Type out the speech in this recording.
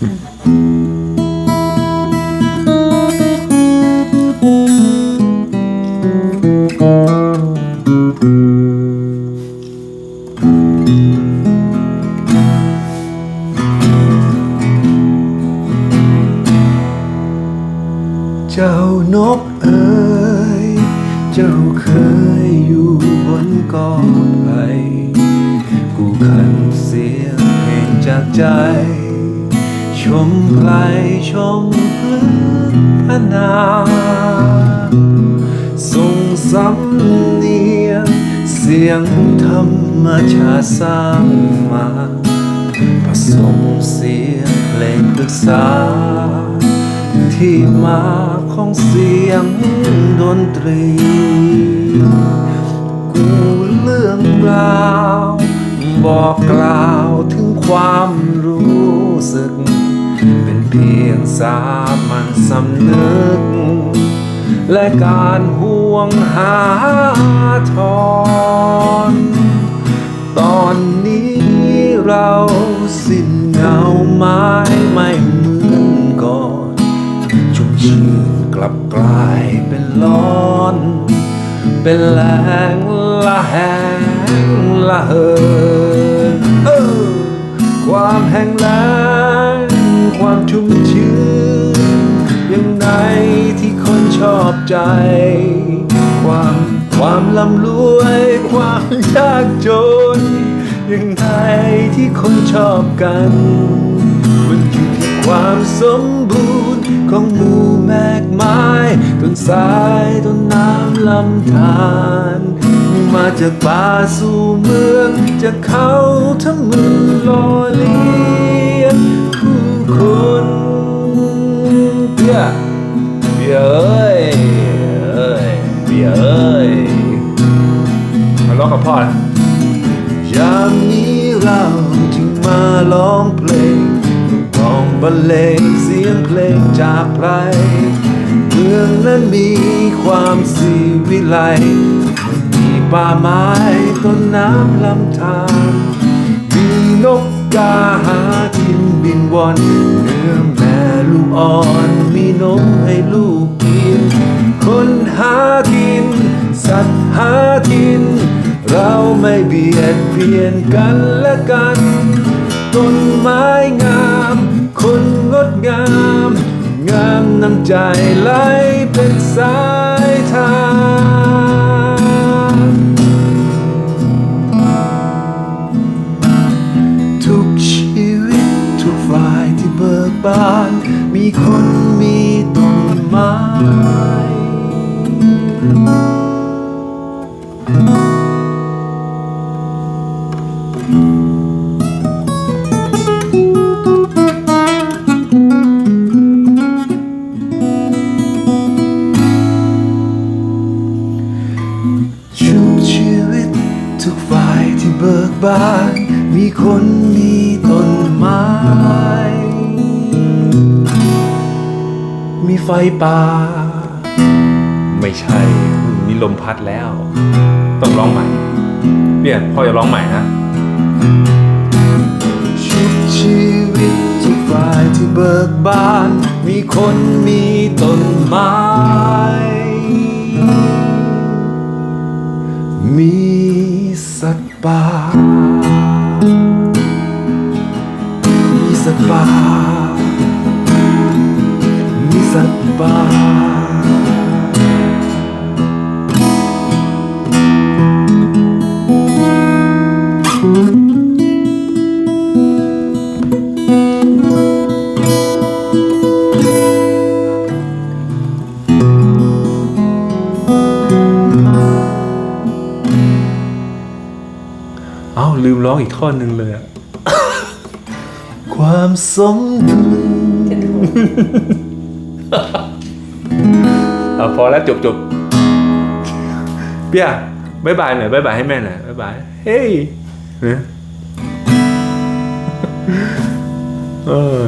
เจ้านกเอ๋ย เจ้าเคยอยู่บนกอไผ่กูขันเสียงเพลงจากใจ มไพลชมพลึกพนาส่งสำเนียงเสียงธรรมชาติสร้างมาผสมเสียงเพลงปรึกษา ที่มาของเสียงดนตรี กูเรื่องราว บอกกล่าวถึงความรู้สึก เพียงสามัญสำนึก และการห่วงหาทอนตอนนี้เราสิ้นเงาไม้ไม่เหมือนก่อนชุ่มชื่นกลับกลายเป็นร้อน เป็นแรงละแหงละเหินเออความแห้งแล้ง ชุ่มชื้นยังไงที่คนชอบใจ ความความลำรวย ความยากจนยังไงที่คนชอบกัน มันอยู่ที่ความสมบูรณ์ของหมู่แมกไม้ต้นสายต้นน้ำลำธารมาจากป่าสู่เมืองจากเขาทั้งมือลอเลีย พอนะยามนี้เราจึงมาร้องเพลงร้องบรรเลงเสียงเพลงจากไพรเมืองนั้นมีความสีวิไลมีป่าไม้ต้นน้ำลำธารมีนกกาหากินบินวอนเนื้อแม่ลูกอ่อนมีนมให้ลูก บียดเบียนกันและกันต้นไม้งาม คนงดงาม งามน้ำใจไหลเป็นสา บาน มีคนมีต้นไม้ มีไฟป่า ไม่ใช่ มีลมพัดแล้ว ต้องร้องใหม่เนี่ยพ่อจะร้องใหม่นะ ชุบชีวิตทุกฝ่ายที่เบิกบาน มีคนมีต้น ป่า มีสัตว์ป่า อ้าลืมร้องอีกท่อนหนึ่งเลยอะ ความสมดุลเอาพอแล้วจบจบเปียบายบายหน่อยบายบายให้แม่หน่อยบายบายเฮ้ยเนี่ยเออ